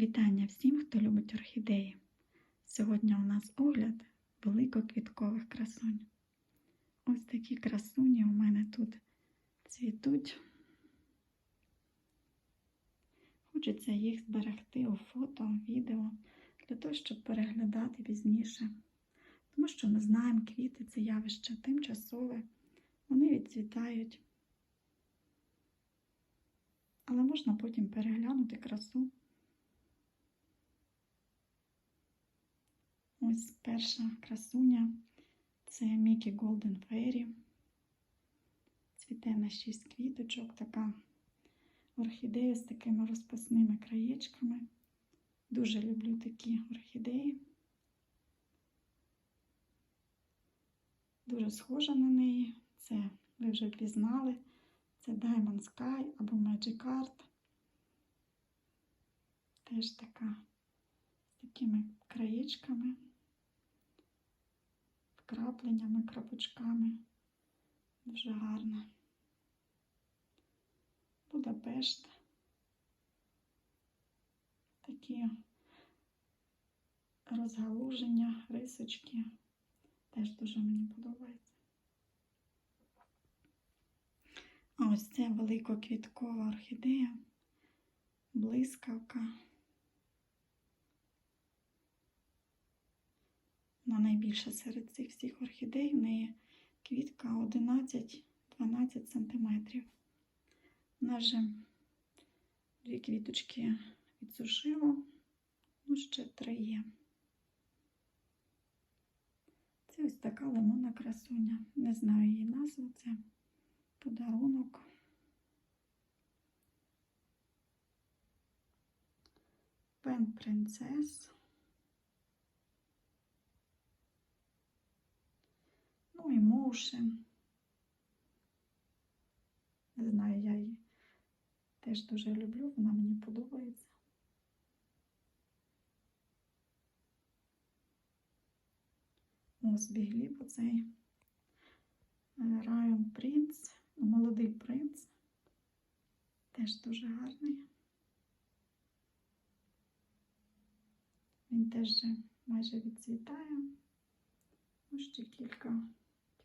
Вітання всім, хто любить орхідеї. Сьогодні у нас огляд великоквіткових красунь. Ось такі красуні у мене тут цвітуть. Хочеться їх зберегти у фото, відео, для того, щоб переглядати пізніше. Тому що ми знаємо, квіти це явище тимчасове, вони відцвітають. Але можна потім переглянути красу. Ось перша красуня це Мікі Голден Фейрі. Цвіте на 6 квіточок, така орхідея з такими розпасними краєчками. Дуже люблю такі орхідеї. Дуже схожа на неї. Це ви вже пізнали. Це Diamond Sky або Magic Art. Теж така з такими краєчками, вкрапленнями, крапочками. Дуже гарна. Будапешт. Такі розгалуження, рисочки. Теж дуже мені подобається. А ось це великоквіткова орхідея, блискавка. Вона найбільша серед цих всіх орхідей. В неї квітка 11-12 см. Вона вже дві квіточки відсушила, ну ще три є. Це ось така лимонна красуня. Не знаю її назву. Це подарунок. Пен принцес. Ну і. Не знаю, я її теж дуже люблю, вона мені подобається. Ось бігліп оцей Район Принц, молодий принц. Теж дуже гарний. Він теж майже відцвітає. Ось ще кілька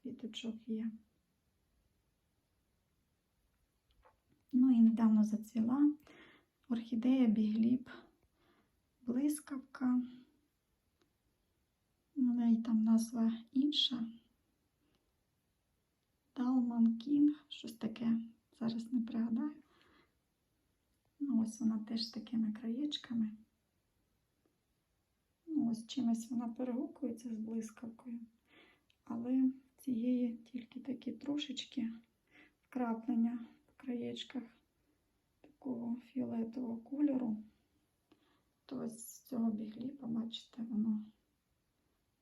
квіточок є. Ну і недавно зацвіла орхідея бігліб, блискавка. У неї там назва інша. Талман Кінг, щось таке, зараз не пригадаю. Ну, ось вона теж з такими краєчками. Ну, ось чимось вона перегукується з блискавкою. Такі трошечки вкраплення в краєчках такого фіолетового кольору. То з цього бігліпа, бачите, воно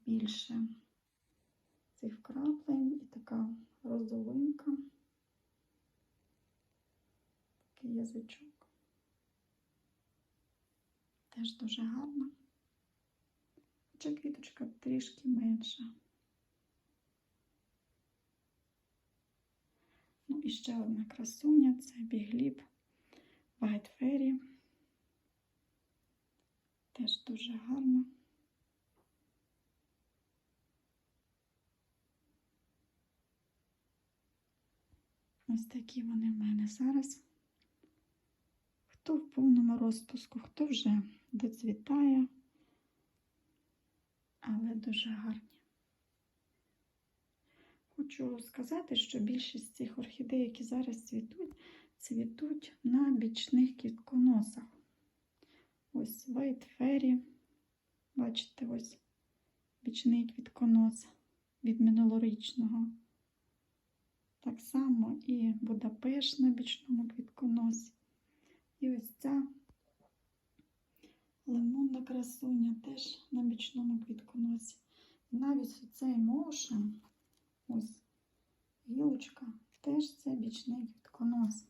більше цих вкраплень і така розовинка, такий язичок. Теж дуже гарна. Хоча квіточка трішки менша. Ну і ще одна красуня це бігліб White Fairy. Теж дуже гарна. Ось такі вони в мене зараз. Хто в повному розпуску, хто вже доцвітає, але дуже гарні. Хочу сказати, що більшість цих орхідей, які зараз цвітуть, цвітуть на бічних квітконосах. Ось White Fairy. Бачите, ось бічний квітконос від минулорічного. Так само і Будапешт на бічному квітконосі. І ось ця лимонна красуня теж на бічному квітконосі. І навіть цей моушен, ось гілочка, теж це бічний квітконос.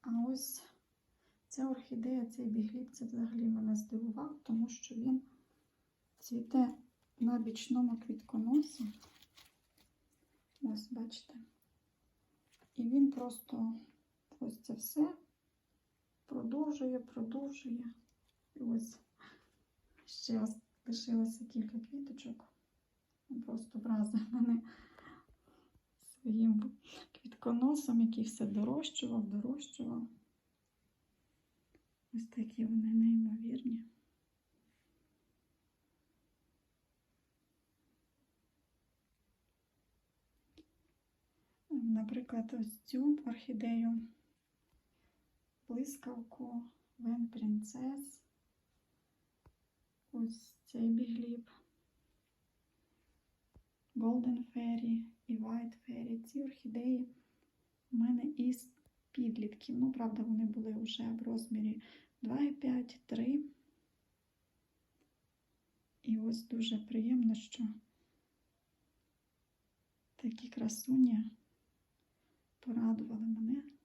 А ось ця орхідея, цей бігліб, це взагалі мене здивував, тому що він цвіте на бічному квітконосі. Ось, бачите. І він просто ось це все продовжує, продовжує. І ось ще ось лишилося кілька квіточок. Просто вразив мене своїм квітконосом, який все дорощував, дорощував. Ось такі вони неймовірні. Наприклад, ось цю орхідею, блискавку, Вен Принцес, ось цей бігліб, Golden Fairy і White Fairy. Ці орхідеї у мене із підлітків. Ну, правда, вони були вже в розмірі 2,5, 3. І ось дуже приємно, що такі красуні порадували мене.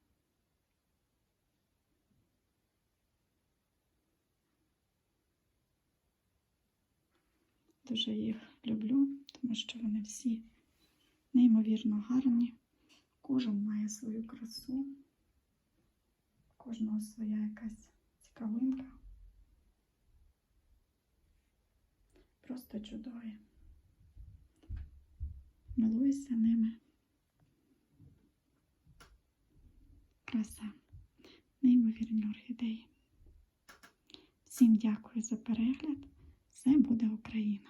Дуже їх люблю, тому що вони всі неймовірно гарні. Кожен має свою красу, кожного своя якась цікавинка. Просто чудові. Милуйся ними. Краса. Неймовірні орхідеї. Всім дякую за перегляд. Все буде Україна!